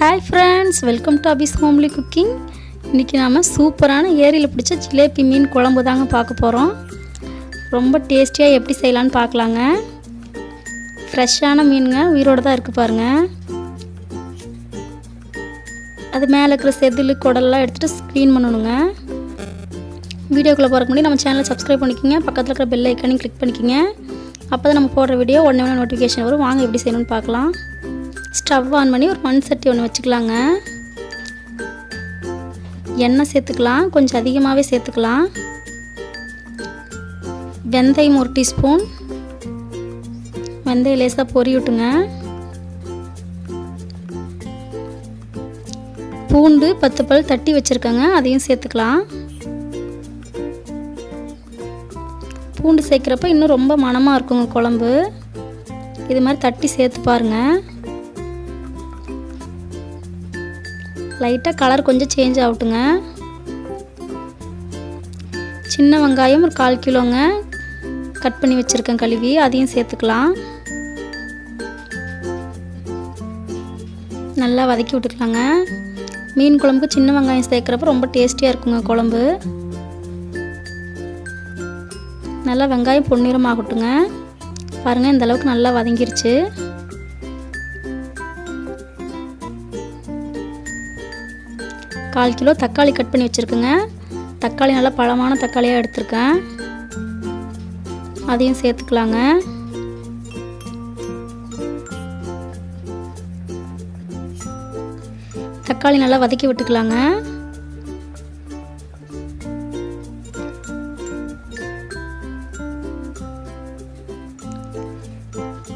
Hi friends welcome to Abi's homely cooking இன்றைக்கி நாம் சூப்பரான ஏரியில் பிடிச்ச ஜிலேபி மீன் குழம்பு தாங்க பார்க்க போகிறோம் ரொம்ப டேஸ்டியாக எப்படி செய்யலான்னு பார்க்கலாங்க. ஃப்ரெஷ்ஷான மீனுங்க உயிரோடு தான் இருக்குது பாருங்கள் அது மேலே இருக்கிற செதில் குடல்லாம் எடுத்துகிட்டு க்ளீன் பண்ணணுங்க. வீடியோக்குள்ளே போகிறக்கு முன்னாடி நம்ம சேனலை சப்ஸ்கிரைப் பண்ணிக்கோங்க. பக்கத்தில் இருக்கிற பெல் ஐக்கானையும் கிளிக் பண்ணிக்கோங்க. அப்போ தான் நம்ம போடுற வீடியோ உடனே உடனே நோட்டிஃபிகேஷன் வரும். வாங்க எப்படி செய்யணும்னு பார்க்கலாம். ஸ்டவ் ஆன் பண்ணி ஒரு மண் சட்டி ஒன்று வச்சுக்கலாங்க. எண்ணெய் சேர்த்துக்கலாம் கொஞ்சம் அதிகமாகவே சேர்த்துக்கலாம். வெந்தயம் ஒரு டீஸ்பூன். வெந்தயம் லேசாக பொரி விட்டுங்க. பூண்டு பத்து பல் தட்டி வச்சுருக்கேங்க அதையும் சேர்த்துக்கலாம். பூண்டு சேர்க்குறப்ப இன்னும் ரொம்ப மணமாக இருக்குங்க குழம்பு. இது மாதிரி தட்டி சேர்த்து பாருங்கள் லைட்டாக கலர் கொஞ்சம் சேஞ்ச் ஆகட்டுங்க. சின்ன வெங்காயம் ஒரு கால் கிலோங்க. கட் பண்ணி வச்சுருக்கேன் கழுவி அதையும் சேர்த்துக்கலாம். நல்லா வதக்கி விட்டுக்கலாங்க. மீன் குழம்புக்கு சின்ன வெங்காயம் சேர்க்குறப்ப ரொம்ப டேஸ்டியாக இருக்குங்க குழம்பு. நல்லா வெங்காயம் பொன்னிறமாகட்டுங்க. பாருங்கள் இந்த அளவுக்கு நல்லா வதங்கிருச்சு. கால் கிலோ தக்காளி கட் பண்ணி வச்சுருக்குங்க. தக்காளி நல்லா பழமான தக்காளியாக எடுத்திருக்கேன். அதையும் சேர்த்துக்கலாங்க. தக்காளி நல்லா வதக்கி விட்டுக்கலாங்க.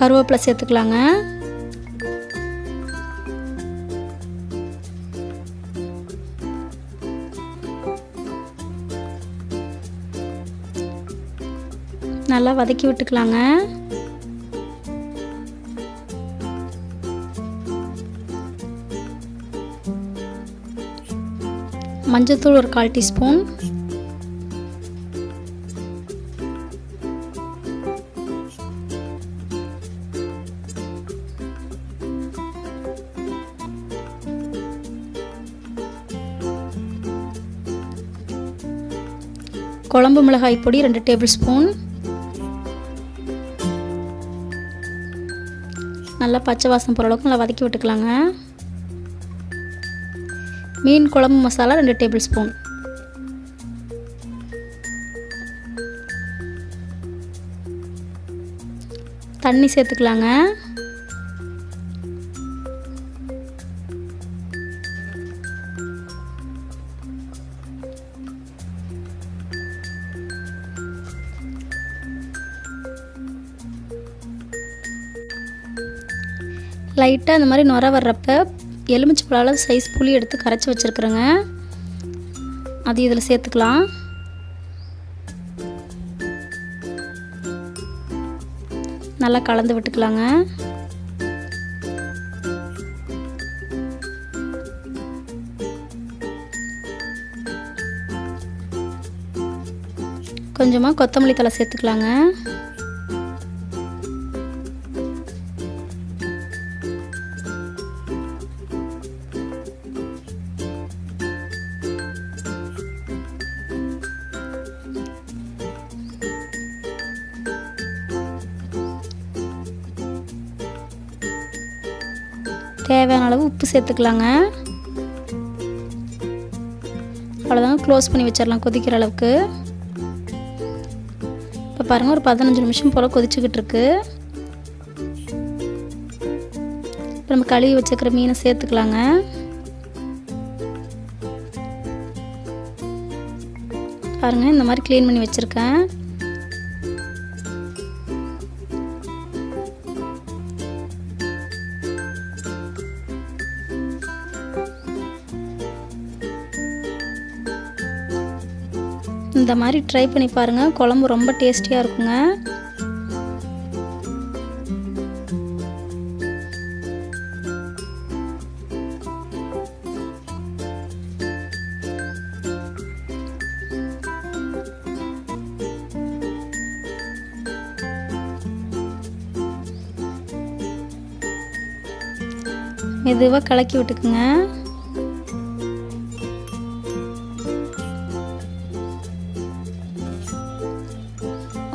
கருவேப்பிலை சேர்த்துக்கலாங்க. நல்லா வதக்கி விட்டுக்கலாங்க. மஞ்சத்தூள் ஒரு கால் டீஸ்பூன். குழம்பு மிளகாய் பொடி ரெண்டு டேபிள் ஸ்பூன். நல்லா பச்சை வாசம் போகிற அளவுக்கு நல்லா வதக்கி விட்டுக்கலாங்க. மீன் குழம்பு மசாலா ரெண்டு டேபிள் ஸ்பூன். தண்ணி சேர்த்துக்கலாங்க. லைட்டாக இந்த மாதிரி நுர வர்றப்ப எலுமிச்சை பழம் சைஸ் புளி எடுத்து கரைச்சி வச்சுருக்குறேங்க. அது இதில் சேர்த்துக்கலாம். நல்லா கலந்து விட்டுக்கலாங்க. கொஞ்சமாக கொத்தமல்லி தலை சேர்த்துக்கலாங்க. தேவையான அளவு உப்பு சேர்த்துக்கலாங்க. அவ்வளோதாங்க க்ளோஸ் பண்ணி வச்சிடலாம் கொதிக்கிற அளவுக்கு. இப்போ பாருங்கள் ஒரு பதினஞ்சு நிமிஷம் போல் கொதிச்சுக்கிட்டு இருக்கு. இப்போ நம்ம கழுவி வச்சுக்கிற மீனை சேர்த்துக்கலாங்க. பாருங்கள் இந்த மாதிரி க்ளீன் பண்ணி வச்சுருக்கேன். இந்த மாதிரி ட்ரை பண்ணி பாருங்கள் குழம்பு ரொம்ப டேஸ்டியாக இருக்குங்க. மெதுவாக கலக்கி விட்டுக்குங்க.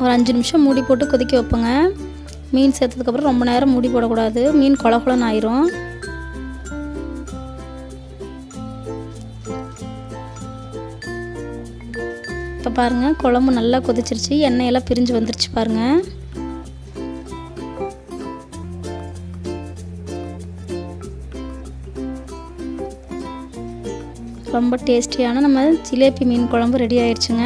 ஒரு அஞ்சு நிமிஷம் மூடி போட்டு கொதிக்க வைப்போங்க. மீன் சேர்த்ததுக்கப்புறம் ரொம்ப நேரம் மூடி போடக்கூடாது. மீன் கொல ஆயிரும். இப்போ பாருங்கள் குழம்பு நல்லா கொதிச்சிருச்சு. எண்ணெயெல்லாம் பிரிஞ்சு வந்துருச்சு பாருங்கள் ரொம்ப டேஸ்டியான நம்ம ஜிலேபி மீன் குழம்பு ரெடி ஆயிடுச்சுங்க